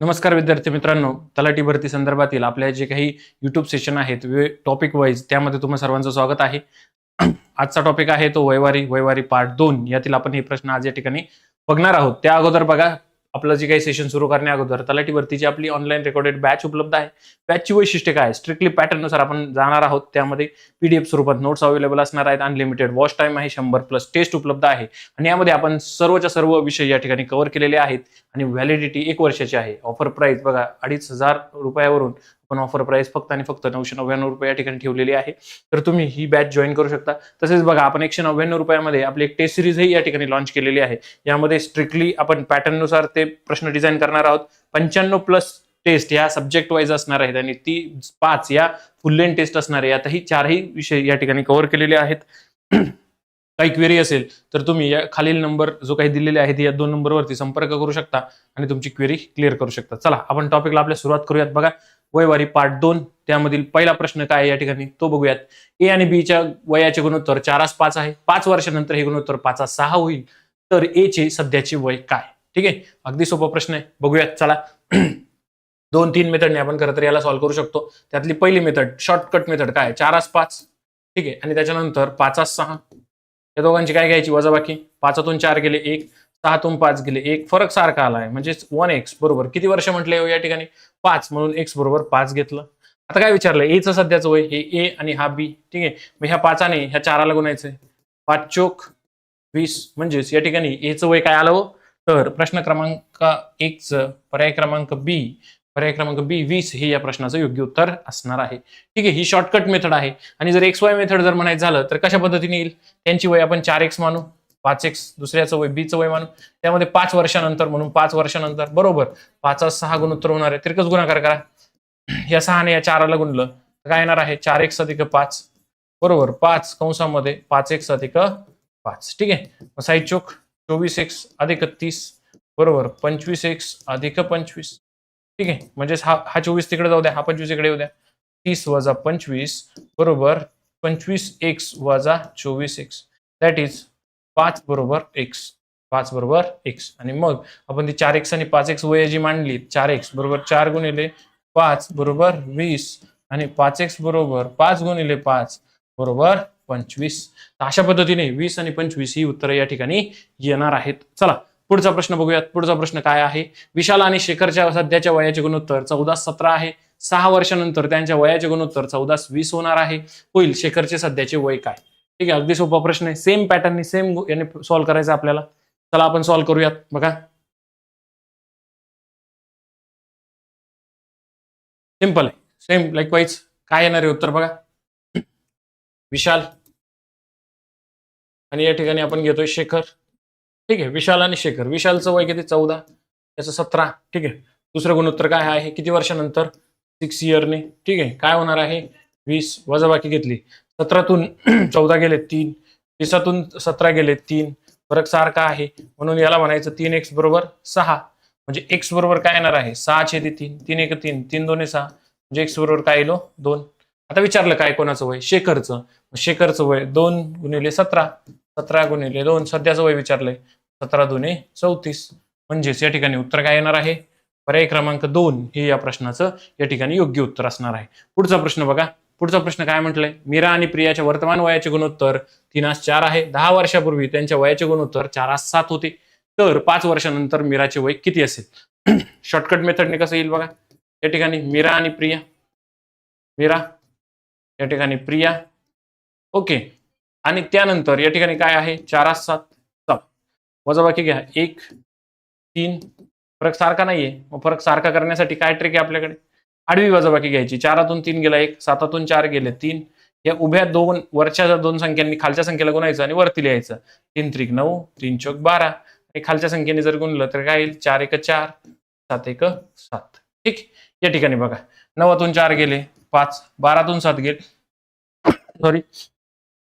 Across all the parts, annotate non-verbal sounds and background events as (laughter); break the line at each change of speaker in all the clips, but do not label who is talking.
नमस्कार विद्यार्थी मित्रांनो तलाठी भरती संदर्भातील आपल्या जे काही युट्यूब सेशन आहेत टॉपिक वाईज त्यामध्ये तुम्हाला सर्वांचं स्वागत आहे. (clears throat) आजचा टॉपिक आहे तो वैवारी वैवारी पार्ट दोन यातील आपण हे प्रश्न आज या ठिकाणी बघणार आहोत. त्या अगोदर बघा आपलं जे काही सेशन सुरू करण्या अगोदर तलाठी भरतीची आपली ऑनलाईन रेकॉर्डेड बॅच उपलब्ध आहे बॅचची वैशिष्ट्य काय स्ट्रिक्टली पॅटर्ननुसार आपण जाणार आहोत. त्यामध्ये पीडीएफ स्वरूपात नोट्स अवेलेबल असणार आहेत. अनलिमिटेड वॉच टाइम आहे. शंभर प्लस टेस्ट उपलब्ध आहे. आणि यामध्ये आपण सर्वच्या सर्व विषय या ठिकाणी कव्हर केलेले आहेत. आणि व्हॅलिडिटी एक वर्षाची आहे. ऑफर प्राइस बघा अडीच हजार रुपयावरून आपण ऑफर प्राइस फक्त आणि फक्त नऊशे नव्याण्णव रुपये या ठिकाणी ठेवलेली आहे. तर तुम्ही ही बॅच जॉईन करू शकता. तसेच बघा आपण एकशे नव्याण्णव रुपयामध्ये आपली एक टेस्ट सिरीजही या ठिकाणी लॉन्च केलेली आहे. यामध्ये स्ट्रिक्टली आपण पॅटर्ननुसार ते प्रश्न डिझाईन करणार आहोत. पंच्याण्णव प्लस टेस्ट या सब्जेक्ट वाईज असणार आहेत आणि ती पाच या फुल लेन टेस्ट असणार आहे. यातही चारही विषय या ठिकाणी कव्हर केलेले आहेत. (clears throat) काही क्वेरी असेल तर तुम्ही या खालील नंबर जो काही दिलेले आहे या दोन नंबरवरती संपर्क करू शकता आणि तुमची क्वेरी क्लिअर करू शकता. चला आपण टॉपिकला आपल्या सुरुवात करूयात. बघा वयवारी पार्ट दोन. त्यामधील पहिला प्रश्न काय आहे या ठिकाणी? तो बघूयात. ए आणि बी च्या वयाचे गुणोत्तर चारास पाच आहे. पाच वर्षानंतर हे गुणोत्तर पाचा सहा होईल. तर ए चे सध्याचे वय काय? ठीक आहे? अगदी सोपा प्रश्न आहे. बघूयात चला. (clears throat) दोन तीन मेथडने आपण खरं तर याला सॉल्व्ह करू शकतो. त्यातली पहिली मेथड शॉर्टकट मेथड काय? चारास पाच. ठीक आहे? आणि त्याच्यानंतर पाचास सहा. या दोघांची काय घ्यायची? वजाबाकी. पाचातून चार गेले एक. सहातून पाच गेले. एक फरक सारखा आला आहे म्हणजेच वन एक्स बरोबर. किती वर्ष म्हटले हो या ठिकाणी? पाच. म्हणून एक्स बरोबर पाच घेतलं. आता काय विचारलं? एचं सध्याचं वय? हे ए आणि हा बी ठीक आहे? मग ह्या पाचाने ह्या चाराला गुणायचंय. पाच चोक वीस. म्हणजेच या ठिकाणी एचं वय काय आलं हो? तर प्रश्न क्रमांक एकचं पर्याय क्रमांक बी पर्याय क्रमांक बी वीस हे या प्रश्नाचं योग्य उत्तर असणार आहे. ठीक आहे? ही शॉर्टकट मेथड आहे. आणि जर एक्स वाय मेथड जर म्हणायचं झालं तर कशा पद्धतीने येईल? त्यांची वय आपण चार एक्स मानू. पाच एक्स दुसऱ्याचं वय बीचं वय मानू त्यामध्ये पाच वर्षानंतर म्हणून पाच वर्षानंतर बरोबर. पाचा सहा गुणोत्तर होणार आहे. तिरकच गुणाकार करा. या सहाने या चाराला गुणलं काय येणार आहे? चार एक अधिक पाच. बरोबर पाच कंसामध्ये पाच एक अधिक पाच. ठीक आहे? साई चोक चोवीस एक्स अधिक तीस. बरोबर पंचवीस एक्स अधिक पंचवीस. ठीक आहे? म्हणजेच हा हा चोवीस तिकडे जाऊ द्या हा पंचवीस इकडे येऊ द्या. तीस वजा पंचवीस बरोबर पंचवीस एक्स वजा चोवीस एक्स दॅट इज पाच बरोबर एक्स पाच बरोबर एक्स आणि मग आपण ती चार एक्स आणि पाच एक्स वय जी मांडली. चार एक्स बरोबर चार गुणिले पाच बरोबर वीस. आणि पाच एक्स बरोबर पाच गुणिले पाच बरोबर पंचवीस. अशा पद्धतीने वीस आणि पंचवीस ही उत्तरं या ठिकाणी येणार आहेत. चला पुढचा प्रश्न बघूयात. पुढचा प्रश्न काय आहे? विशाल आणि शेखरच्या सध्याच्या वयाचे गुणोत्तर चौदा सतरा आहे. सहा वर्षानंतर त्यांच्या वयाचे गुणोत्तर चौदा वीस होणार आहे. होईल. शेखरचे सध्याचे वय काय? ठीक आहे अगदी सोपा प्रश्न आहे. सेम पॅटर्न सेम याने सॉल्व्ह करायचा आपल्याला. चला आपण सॉल्व्ह करूयात. बघा. सिंपल आहे. सेम लाईक वाईज काय येणार आहे उत्तर बघा. विशाल. आणि या ठिकाणी आपण घेतोय शेखर. ठीक आहे विशाल आणि शेखर. विशालचं वय किती? चौदा. त्याचं सतरा. ठीक आहे. दुसरं गुणोत्तर काय आहे? किती वर्षानंतर? सिक्स इयरने ठीक आहे. काय होणार आहे? वीस. वजाबाकी घेतली. सतरातून (clears throat) चौदा गेले तीन वीसातून सतरा गेले तीन. फरक सारखा आहे. म्हणून याला म्हणायचं तीन एक्स बरोबर सहा. म्हणजे एक्स बरोबर काय येणार आहे? सहा छेदी तीन. तीन एक तीन. तीन दोन सहा. म्हणजे एक्स बरोबर काय येलो हो? दोन. आता विचारलं काय कोणाचं वय? शेखरचं. शेखरचं वय दोन गुणिले सतरा. सतरा गुणिले दोन. सध्याचं वय विचारलंय. सतरा दोन्ही चौतीस. म्हणजेच या ठिकाणी उत्तर काय येणार आहे? पर्याय क्रमांक दोन हे या प्रश्नाचं या ठिकाणी योग्य उत्तर असणार आहे. पुढचा प्रश्न बघा. पुढचा प्रश्न काय म्हटलंय? मीरा आणि प्रियाच्या वर्तमान वयाचे गुणोत्तर तीनास चार आहे. दहा वर्षापूर्वी त्यांच्या वयाचे गुणोत्तर चारास सात होते. तर पाच वर्षानंतर मीराचे वय किती असेल? (clears throat) शॉर्टकट मेथडने कसं येईल बघा? या ठिकाणी मीरा आणि प्रिया. मीरा या ठिकाणी प्रिया. ओके. आणि त्यानंतर या ठिकाणी काय आहे? चारास सात. सात वजाबाकी घ्या. एक तीन. फरक सारखा नाहीये. मग फरक सारखा करण्यासाठी काय ट्रिक आहे आपल्याकडे? आडवी वजाबाकी घ्यायची. चारातून तीन गेला एक सातातून चार गेले तीन. या उभ्या दोन वरच्या दोन संख्यांनी खालच्या संख्येला गुणायचं आणि वरती लिहायचं. तीन त्रिक नऊ तीन चौक बारा. आणि खालच्या संख्येने जर गुणलं तर काय येईल? चार एक चार सात एक सात. ठीक? या ठिकाणी बघा. नवातून चार गेले पाच. बारातून सात गेले. सॉरी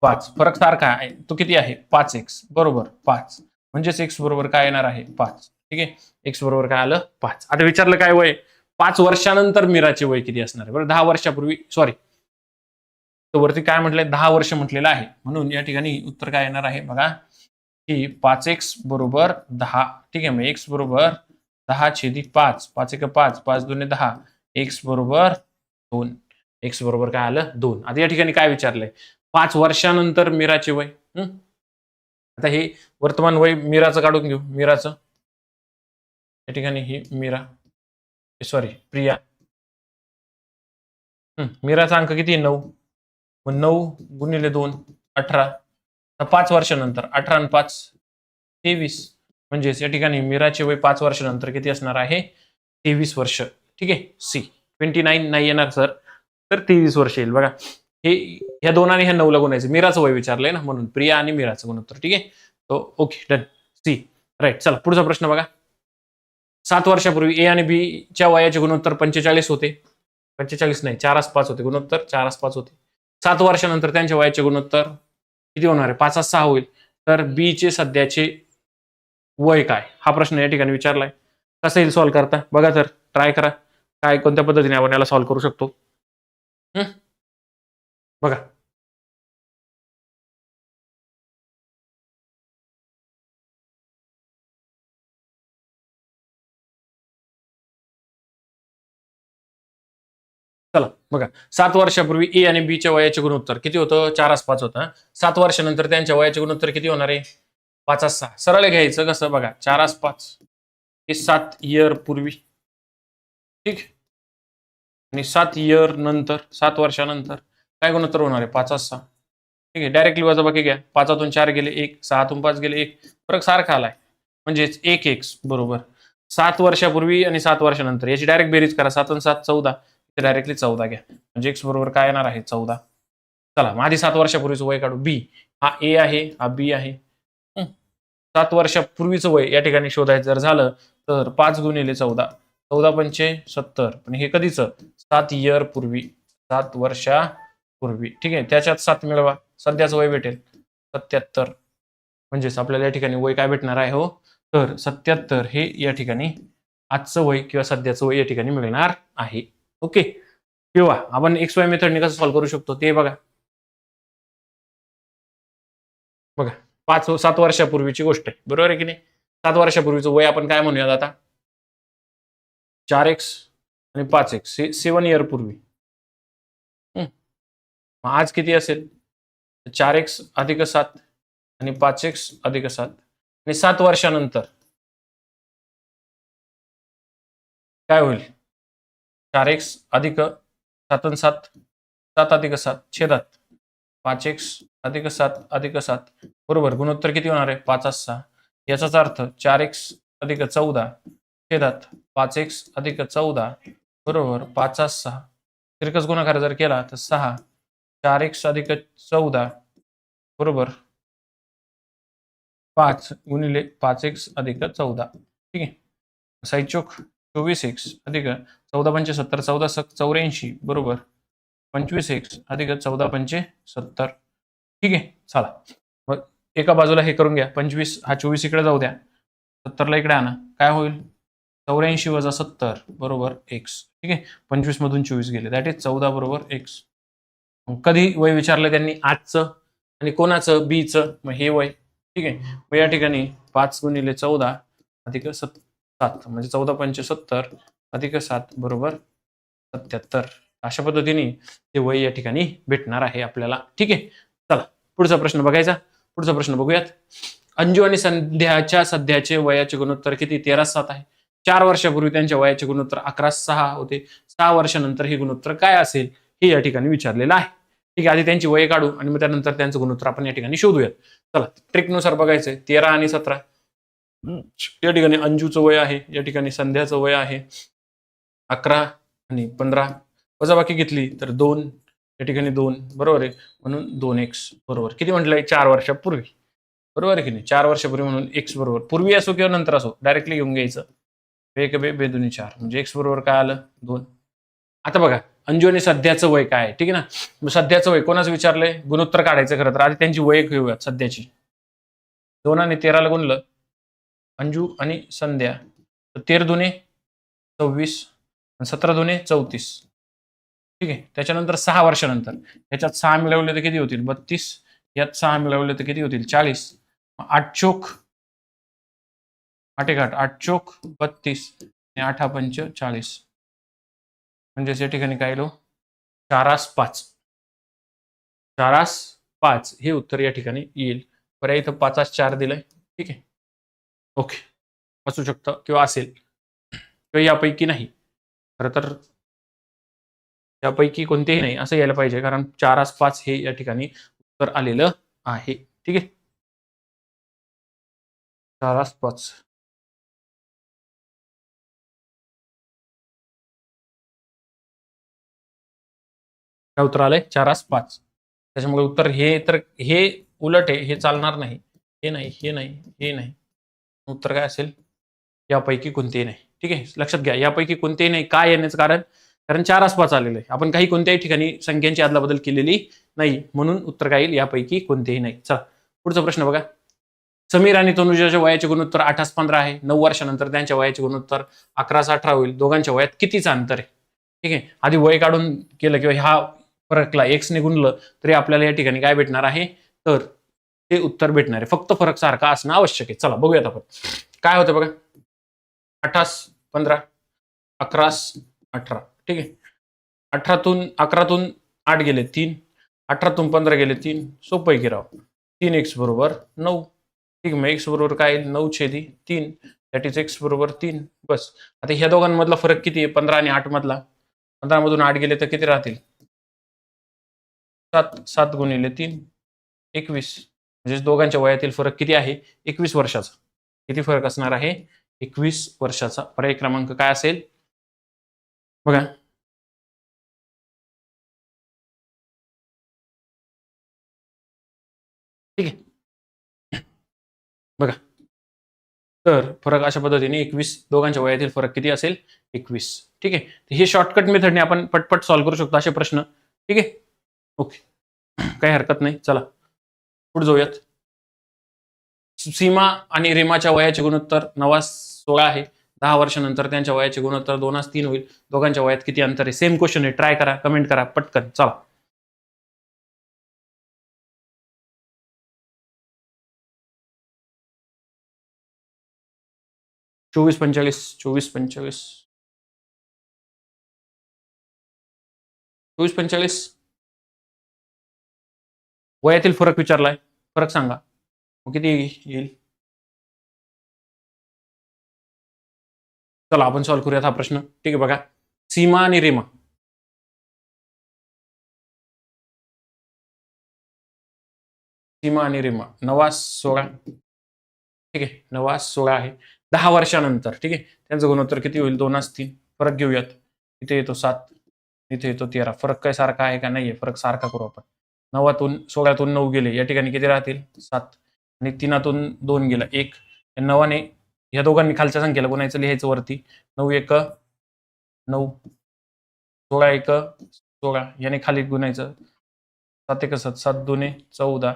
पाच. फरक सारखा आहे. तो किती आहे? पाच एक्स बरोबर. पाच. म्हणजेच एक्स बरोबर काय येणार आहे? पाच. ठीक आहे? एक्स बरोबर काय आलं? पाच. आता विचारलं काय वय? पाच वर्षानंतर मीराचे वय किती असणार आहे? बरं दहा वर्षापूर्वी सॉरी तर वरती काय म्हटलंय? दहा वर्ष म्हटलेलं आहे. म्हणून या ठिकाणी उत्तर काय येणार आहे? बघा की पाच एक्स बरोबर दहा. ठीक आहे मग एक्स बरोबर दहा छेदी पाच. पाच एक पाच पाच दोन दहा. एक्स बरोबर दोन. एक्स बरोबर काय आलं? दोन. आता या ठिकाणी काय विचारलंय? पाच वर्षानंतर मीराचे वय. आता हे वर्तमान वय मीराचं काढून घेऊ. मीराचं. या ठिकाणी ही मीरा. Eh, सॉरी प्रिया मीराचा अंक किती आहे? नऊ. मग नऊ गुणिले दोन अठरा. पाच वर्षानंतर अठरा आणि पाच तेवीस. म्हणजेच या ठिकाणी मीराचे वय पाच वर्षानंतर किती असणार आहे? तेवीस वर्ष. ठीक आहे? सी. ट्वेंटी नाईन नाही येणार सर तर तेवीस वर्ष येईल. बघा. हे ह्या दोन आणि ह्या नऊला गुणायचं. मीराचं वय विचारलंय ना म्हणून. प्रिया आणि मीराचं गुणोत्तर. ठीक आहे? तो ओके डन सी. राईट चला. पुढचा प्रश्न बघा. सात वर्षापूर्वी ए आणि बी च्या वयाचे गुणोत्तर पंचेचाळीस होते. पंचेचाळीस नाही चार पाच होते. गुणोत्तर चार पाच होते. सात वर्षानंतर त्यांच्या वयाचे गुणोत्तर किती होणार आहे? पाच सहा होईल. तर बी चे सध्याचे वय काय? हा प्रश्न या ठिकाणी विचारलाय. कसं येईल सॉल्व्ह करता? बघा तर ट्राय करा. काय कोणत्या पद्धतीने आपण याला सॉल्व्ह करू शकतो? बघा. बघा सात वर्षापूर्वी ए आणि बी च्या वयाचे गुणोत्तर किती होतं? चार आस पाच होतं सात वर्षानंतर त्यांच्या वयाचे गुणोत्तर किती होणार आहे? पाच आस सहा. सरळ घ्यायचं कसं बघा? चार आस पाच. हे सात इयर पूर्वी. ठीक? आणि सात इयर नंतर सात वर्षानंतर काय गुणोत्तर होणार आहे? पाच आस सहा. ठीक आहे? डायरेक्टली वजाबाकी घ्या. पाचातून चार गेले एक सहातून पाच गेले एक. फरक सारखा आलाय. म्हणजेच एक एक्स बरोबर. सात वर्षापूर्वी आणि सात वर्षानंतर. याची डायरेक्ट बेरीज करा. सात आणि सात चौदा. डायरेक्टली चौदा घ्या. म्हणजे एक्स बरोबर काय येणार आहे? चौदा. चला माझी सात वर्षापूर्वीचं वय काढू. बी हा ए आहे हा बी आहे. सात वर्षापूर्वीचं वय या ठिकाणी शोधायचं जर झालं तर पाच गुणिले चौदा. चौदा पंचे सत्तर. पण हे कधीच? सात इयर पूर्वी. सात वर्षापूर्वी. ठीक आहे? त्याच्यात सात मिळवा. सध्याचं वय भेटेल. सत्याहत्तर. म्हणजेच आपल्याला या ठिकाणी वय काय भेटणार आहे हो? तर सत्याहत्तर हे या ठिकाणी आजचं वय किंवा सध्याचं वय या ठिकाणी मिळणार आहे. ओके. किंवा आपण एक्स वाय मेथडने कसं सॉल्व्ह करू शकतो ते बघा. बघा. पाच सात वर्षापूर्वीची गोष्ट आहे. बरोबर आहे की नाही? सात वर्षापूर्वीचं वय आपण काय म्हणूयात आता? चार एक्स आणि पाच एक्स सेवन इयर पूर्वी. आज किती असेल? चार एक्स अधिक सात आणि पाच एक्स अधिक सात. आणि सात वर्षानंतर. काय होईल? चार एक्स अधिक सात सात सात अधिक सात छेदात. पाच एक्स अधिक सात अधिक सात बरोबर. गुणोत्तर किती होणार आहे? पाच सहा याचाच अर्थ चार एक्स अधिक चौदा छेदात. पाच एक्स अधिक चौदा बरोबर. पाच सहा तिरकस गुणाकार जर केला तर सहा. चार एक्स अधिक चौदा बरोबर. पाच गुणिले पाच एक्स अधिक चौदा. ठीक आहे? साईचोक चोवीस एक्स अधिक चौदा पंचे सत्तर चौदा स चौऱ्याऐंशी बरोबर. पंचवीस एक्स अधिक चौदा पंचे सत्तर. ठीक आहे चला. मग एका बाजूला हे करून घ्या. पंचवीस हा चोवीस इकडे जाऊ द्या. सत्तरला इकडे आणा. काय होईल? चौऱ्याऐंशी वजा सत्तर बरोबर एक्स ठीक आहे? पंचवीस मधून चोवीस गेले. दॅट इज चौदा बरोबर एक्स कधी वय विचारलं त्यांनी? आजचं. आणि कोणाचं? बीचं मग हे वय. ठीक आहे? मग या ठिकाणी पाच गुणिले चौदा अधिक सत्तर. सात म्हणजे चौदा पंचसत्तर अधिक सात बरोबर सत्याहत्तर. अशा पद्धतीने ते वय या ठिकाणी भेटणार आहे आपल्याला. ठीक आहे? चला पुढचा प्रश्न बघायचा. पुढचा प्रश्न बघूयात. अंजू आणि संध्याच्या सध्याचे वयाचे गुणोत्तर किती? तेरा सात आहे. चार वर्षापूर्वी त्यांच्या वयाचे गुणोत्तर अकरा सहा होते. सहा वर्षानंतर हे गुणोत्तर काय असेल? हे या ठिकाणी विचारलेलं आहे. ठीक आहे आधी त्यांची वय काढू आणि मग त्यानंतर त्यांचं गुणोत्तर आपण या ठिकाणी शोधूयात. चला ट्रिकनुसार बघायचंय. तेरा आणि सतरा. या ठिकाणी अंजूचं वय आहे या ठिकाणी संध्याचं वय आहे. अकरा आणि पंधरा वजाबाकी घेतली तर दोन या ठिकाणी दोन बरोबर आहे? म्हणून दोन एक्स बरोबर. किती म्हटलंय चार वर्षापूर्वी. बरोबर आहे की नाही? चार वर्षापूर्वी म्हणून एक्स बरोबर. पूर्वी असो किंवा नंतर असो डायरेक्टली घेऊन घ्यायचं. एक बे बेदुनी चार. म्हणजे एक्स बरोबर काय आलं? दोन. आता बघा अंजू आणि सध्याचं वय काय आहे? ठीक आहे ना? सध्याचं वय कोणाचं विचारलंय? गुणोत्तर काढायचं खरं तर. आधी त्यांची वय घेऊयात सध्याची. दोन आणि तेराला गुणलं. अंजू आणि संध्या. तर तेर दुने सव्वीस आणि सतरा दुने चौतीस. ठीक आहे? त्याच्यानंतर सहा वर्षानंतर. याच्यात सहा मिळवले तर किती होतील? बत्तीस. यात सहा मिळवले तर किती होतील? चाळीस. आठ चोख. आठ एक आठ. आठ बत्तीस आणि आठा पंच चाळीस. म्हणजेच या ठिकाणी काय लो हो? चारास पाच. चारास पाच हे उत्तर या ठिकाणी येईल. पर्याय इथं पाचास चार दिलंय. ठीक आहे? ओके. असू शकतं किंवा असेल. किंवा यापैकी नाही. खरं तर यापैकी कोणतेही नाही असं यायला पाहिजे. कारण चारास पाच हे या ठिकाणी उत्तर आलेलं आहे. ठीक आहे? चारास पाच काय उत्तर आलंय? चारास पाच त्याच्यामुळे उत्तर हे तर हे उलट आहे. हे चालणार नाही. हे नाही हे नाही हे नाही. उत्तर काय असेल? यापैकी कोणतेही नाही. ठीक आहे? लक्षात घ्या यापैकी कोणतेही नाही. काय येण्याचं कारण? कारण चार आसपास आलेलं आहे आपण काही कोणत्याही ठिकाणी संख्यांची अदलाबदल केलेली नाही. म्हणून उत्तर काय येईल? यापैकी कोणतेही नाही. चला पुढचा प्रश्न बघा. समीर आणि तनुजाच्या वयाचे गुणोत्तर आठास पंधरा आहे. नऊ वर्षानंतर त्यांच्या वयाचे गुणोत्तर अकरास अठरा होईल. दोघांच्या वयात कितीचं अंतर आहे? ठीक आहे? आधी वय काढून केलं किंवा ह्या फरकला एक्सने गुणलं तरी आपल्याला या ठिकाणी काय भेटणार आहे? तर ते उत्तर भेटणार आहे. फक्त फरक सारखा असणं आवश्यक आहे. चला बघूयात आपण. काय होतं बघा? अठास पंधरा अकरास अठरा. ठीक आहे? अठरातून अकरातून आठ गेले तीन. अठरातून पंधरा गेले तीन. सोपं आहे राव? तीन एक्स बरोबर नऊ. ठीक मग एक्स बरोबर काय? नऊ छेदी तीन. दॅट इज एक्स बरोबर तीन. बस. आता ह्या दोघांमधला फरक किती आहे? पंधरा आणि आठ मधला? पंधरा मधून आठ गेले तर किती राहतील? सात. सात गुणिले तीन. एकवीस. म्हणजे दोघांच्या वयातील फरक किती आहे? एकवीस वर्षाचा. किती फरक असणार आहे? एकवीस वर्षाचा. पर्याय क्रमांक काय असेल? बघा. ठीक आहे. बघा. तर फरक अशा पद्धतीने एकवीस दोघांच्या वयातील फरक किती असेल? एकवीस. ठीक आहे. हे शॉर्टकट मेथडने आपण पटपट सॉल्व्ह करू शकतो असे प्रश्न. ठीक आहे? ओके. काही हरकत नाही. चला. पुढे जाऊयात. सीमा आणि रेमाच्या वयाचे गुणोत्तर नवा सोळा आहे. दहा वर्षानंतर त्यांच्या वयाचे गुणोत्तर दोनास तीन होईल. दोघांच्या वयात किती अंतर आहे? सेम क्वेश्चन आहे. ट्राय करा. कमेंट करा. पटकन. चला. चोवीस पंचेचाळीस चोवीस पंचेचाळीस. चोवीस पंचेचाळीस. वयातील फरक विचारलाय. फरक सांगा. मग किती येईल? चला आपण सॉल्व्ह करूयात हा प्रश्न. ठीक आहे बघा. सीमा आणि रेमा. सीमा आणि रेमा. नवास सोळा. ठीक आहे नवास सोळा आहे. दहा वर्षानंतर ठीक आहे. त्यांचं गुणोत्तर किती होईल? दोन तीन फरक घेऊयात. इथे येतो सात इथे येतो तेरा. फरक काय सारखा आहे का नाहीये? फरक सारखा करू आपण. नवातून सोळातून नऊ गेले. या ठिकाणी किती राहतील? सात. आणि तीनातून दोन गेला. एक. या नवाने या दोघांनी खालच्या संख्येला गुणायचं लिहायचं वरती? नऊ एक नऊ. सोळा एक सोळा. याने खाली गुणायचं. सात एक सात. सात दोने चौदा.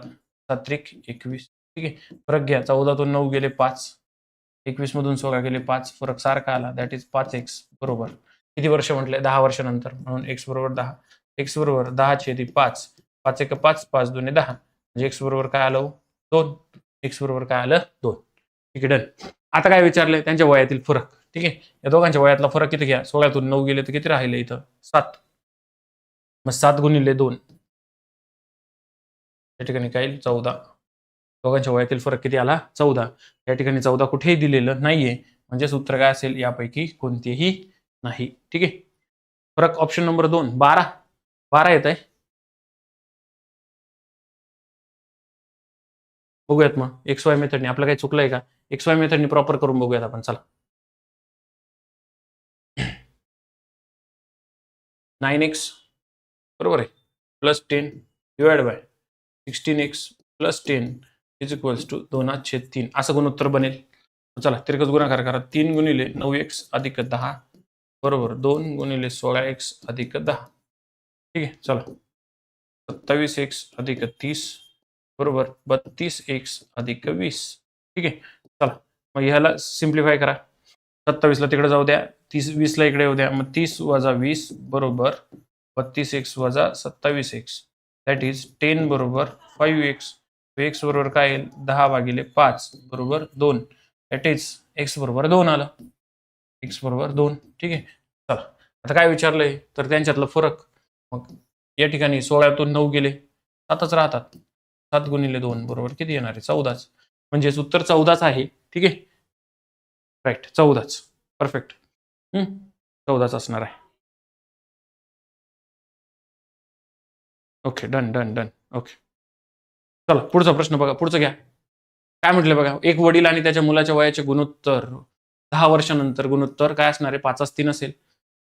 सात्रिक एकवीस. ठीक आहे. फरक घ्या. चौदातून नऊ गेले पाच. एकवीस मधून सोळा गेले पाच. फरक सारखा आला. दॅट इज पाच एक्स बरोबर. किती वर्ष म्हटले? दहा वर्षानंतर. म्हणून एक्स बरोबर दहा. एक्स बरोबर दहा छेदी पाच. पाच एक पाच पाच दोन दहा. म्हणजे एक्स बरोबर काय आलं हो? दोन. एक्स बरोबर काय आलं? दोन. ठीक आहे डन आता काय विचारलंय? त्यांच्या वयातील फरक. ठीक आहे? या दोघांच्या वयातला फरक किती घ्या? सोळातून नऊ गेले तर किती राहिले इथं? सात. मग सात गुणिले दोन. या ठिकाणी काय येईल? चौदा. दोघांच्या वयातील फरक किती आला? चौदा. या ठिकाणी चौदा कुठेही दिलेलं नाहीये. म्हणजेच उत्तर काय असेल? यापैकी कोणतेही नाही. ठीक आहे? फरक ऑप्शन नंबर दोन. बारा. बारा येत आहे बघूयात मग. एक्स वाय मेथडने आपलं काही चुकलंय का? एक्स वाय मेथडने प्रॉपर करून बघूयात आपण. चला. नाईन एक्स बरोबर आहे. Plus ten divide by sixteen X plus ten is equals to दोन छेद तीन. असं गुणोत्तर बनेल. चला तिरकस गुणाकार करा. तीन गुणिले नऊ एक्स अधिक दहा. बरोबर दोन गुणिले सोळा एक्स अधिक दहा. ठीक आहे चला. सत्तावीस एक्स अधिक तीस. बरोबर. बत्तीस एक्स अधिक वीस. ठीक आहे. चला. मग ह्याला सिम्प्लिफाय करा. सत्तावीसला तिकडे जाऊ द्या. तीस वीसला इकडे येऊ द्या. मग तीस वजा वीस बरोबर बत्तीस एक्स वजा सत्तावीस एक्स. दॅट इज टेन बरोबर फाईव्ह एक्स. एक्स बरोबर काय येईल? दहा भागिले पाच बरोबर दोन. दॅट इज एक्स बरोबर दोन आलं. एक्स बरोबर दोन. ठीक आहे. चला. आता काय विचारलंय? तर त्यांच्यातलं फरक. मग या ठिकाणी सोळातून नऊ गेले. सातच राहतात. सात गुणिले दोन बरोबर? किती येणार आहे? चौदाच. म्हणजेच उत्तर चौदाच आहे. ठीक आहे? राईट चौदाच. परफेक्ट चौदाच असणार आहे. Okay done done done okay चला पुढचा प्रश्न बघा. पुढचं घ्या. काय म्हटलं बघा? एक वडील आणि त्याच्या मुलाच्या वयाचे गुणोत्तर. दहा वर्षानंतर गुणोत्तर. काय असणार आहे? पाचच तीन असेल.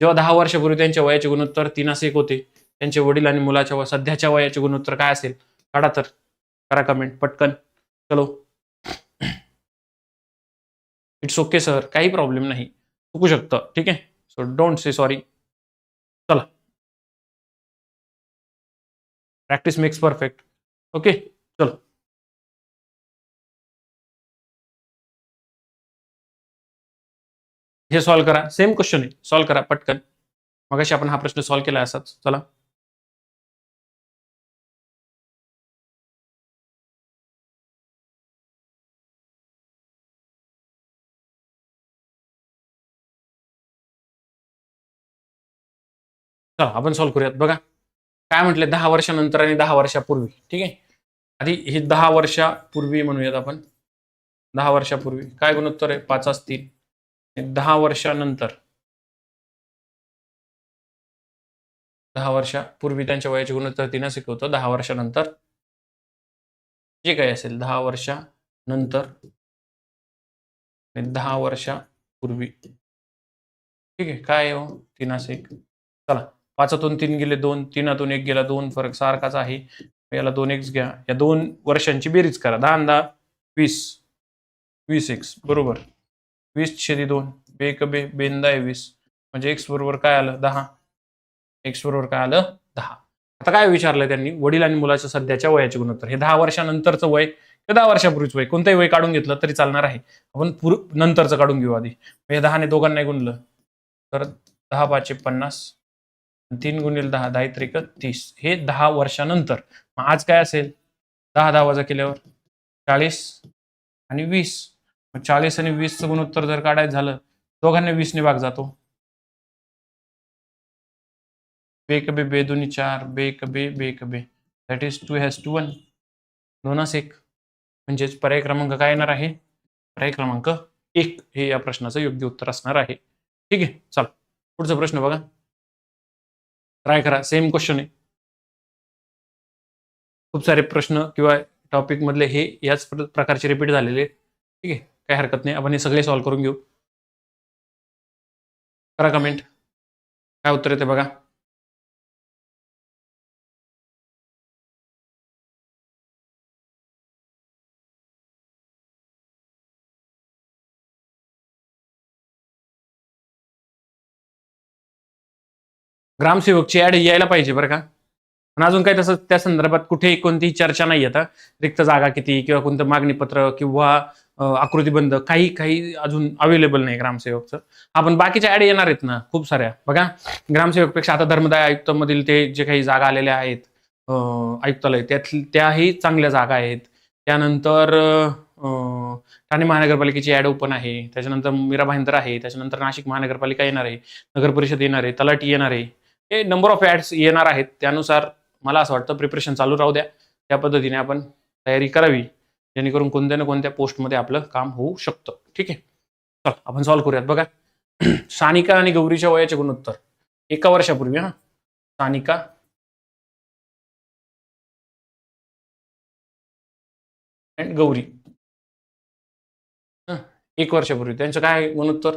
जेव्हा दहा वर्षापूर्वी त्यांच्या वयाचे गुणोत्तर तीनास एक होते. त्यांचे वडील आणि मुलाच्या सध्याच्या वयाचे गुणोत्तर काय असेल? काढा तर. करा कमेंट पटकन. चलो. इट्स ओके सर काही प्रॉब्लेम नाही. चुकू शकतं. ठीक आहे? सो डोंट से सॉरी चला. प्रॅक्टिस मेक्स परफेक्ट ओके चलो. हे सॉल्व करा. सेम क्वेश्चन आहे. सॉल्व करा, पटकन. मगाशी आपण हा प्रश्न सॉल्व केला असाच. चला. चला आपण सॉल्व्ह करूयात. बघा काय म्हटले? दहा वर्षानंतर आणि दहा वर्षापूर्वी. ठीक आहे? आधी ही दहा वर्षापूर्वी म्हणूयात आपण. दहा वर्षापूर्वी. काय गुणोत्तर आहे? पाच तीन दहा वर्षानंतर. दहा वर्षापूर्वी त्यांच्या वयाचे गुणोत्तर तीनच शिकवतो. होतं दहा वर्षानंतर. जे काही असेल दहा वर्षानंतर. दहा वर्षापूर्वी. ठीक आहे? काय हो? तीन असे चला. पाचातून तीन गेले दोन तीनातून एक गेला दोन फरक सारखाच आहे. याला दोन एक्स घ्या. या दोन वर्षांची बेरीज करा. दहा दहा वीस वीस एक्स बरोबर. वीस छेदी दोन. बे बे बेंदा आहे वीस. म्हणजे एक्स बरोबर काय आलं? दहा. एक्स बरोबर काय आलं? दहा. आता काय विचारलं त्यांनी? वडील आणि मुलाच्या सध्याच्या वयाचे गुणोत्तर. हे दहा वर्षानंतरचं वय किंवा दहा वर्षापूर्वीच वय. कोणतंही वय काढून घेतलं तरी चालणार आहे. आपण पूर नंतरचं काढून घेऊ आधी. हे दहाने दोघांनाही गुणलं. तर दहा पाचशे पन्नास. तीन गुणिले दहा दहा त्रिक तीस. हे दहा वर्षानंतर. मग आज काय असेल? दहा दहा वजा केल्यावर चाळीस आणि वीस. मग चाळीस आणि वीसचं गुणोत्तर जर काढायचं झालं दोघांनी वीसने भाग जातो. बे बे बे दोन्ही चार बे क बे बे क बे. That is two has two one दोनास एक. म्हणजेच पर्याय क्रमांक काय येणार आहे? पर्याय क्रमांक एक. हे या प्रश्नाचं योग्य उत्तर असणार आहे. ठीक आहे? चला. पुढचा प्रश्न बघा. ट्राय करा. सेम क्वेश्चन आहे. खूप सारे प्रश्न किंवा टॉपिक मधले हे याच प्रकारचे रिपीट झालेले ठीक आहे? काही हरकत नाही. आपण हे सगळे सॉल्व्ह करून घेऊ. करा कमेंट काय उत्तर येते बघा? ग्रामसेवकची ऍड यायला पाहिजे बरं का? आणि अजून काही तसं त्या संदर्भात कुठेही कोणतीही चर्चा नाही आता. रिक्त जागा किती किंवा कोणतं मागणीपत्र किंवा आकृतीबंध काही काही अजून अवेलेबल नाही ग्रामसेवकचं. आपण बाकीच्या ऍड येणार आहेत ना खूप साऱ्या. बघा ग्रामसेवकपेक्षा आता धर्मदाय आयुक्तामधील ते जे काही जागा आलेल्या आहेत आयुक्तालय त्यात त्याही चांगल्या जागा आहेत. त्यानंतर ठाणे महानगरपालिकेची ऍड ओपन आहे. त्याच्यानंतर मीरा भाईंदर आहे. त्याच्यानंतर नाशिक महानगरपालिका येणार आहे. नगर परिषद येणार आहे. तलाठी येणार आहे. हे नंबर ऑफ ऍड्स येणार आहेत. त्यानुसार मला असं वाटतं प्रिपरेशन चालू राहू द्या. त्या पद्धतीने आपण तयारी करावी. जेणेकरून कोणत्या ना कोणत्या पोस्टमध्ये आपलं काम होऊ शकतं. ठीक आहे? चल आपण सॉल्व्ह करूयात. बघा. (clears throat) सानिका आणि गौरीच्या वयाचे गुणोत्तर. एका वर्षापूर्वी हा. सानिका. अँड गौरी. एक वर्षापूर्वी. त्यांचं काय गुणोत्तर?